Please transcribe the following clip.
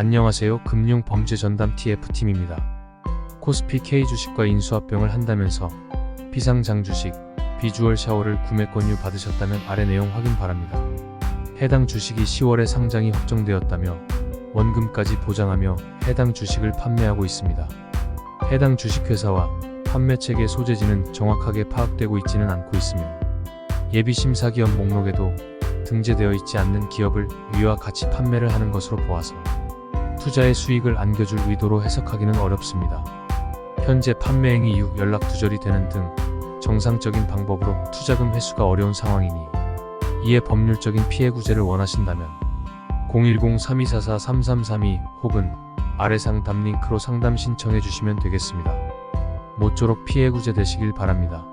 안녕하세요. 금융범죄전담 TF팀입니다. 코스피 K주식과 인수합병을 한다면서 비상장 주식, 비주얼 샤워를 구매 권유 받으셨다면 아래 내용 확인 바랍니다. 해당 주식이 10월에 상장이 확정되었다며 원금까지 보장하며 해당 주식을 판매하고 있습니다. 해당 주식회사와 판매 체계 소재지는 정확하게 파악되고 있지는 않고 있으며 예비 심사 기업 목록에도 등재되어 있지 않는 기업을 위와 같이 판매를 하는 것으로 보아서 투자의 수익을 안겨줄 의도로 해석하기는 어렵습니다. 현재 판매행위 이후 연락 두절이 되는 등 정상적인 방법으로 투자금 회수가 어려운 상황이니 이에 법률적인 피해 구제를 원하신다면 010-3244-3332 혹은 아래상 담 링크로 상담 신청해 주시면 되겠습니다. 모쪼록 피해 구제 되시길 바랍니다.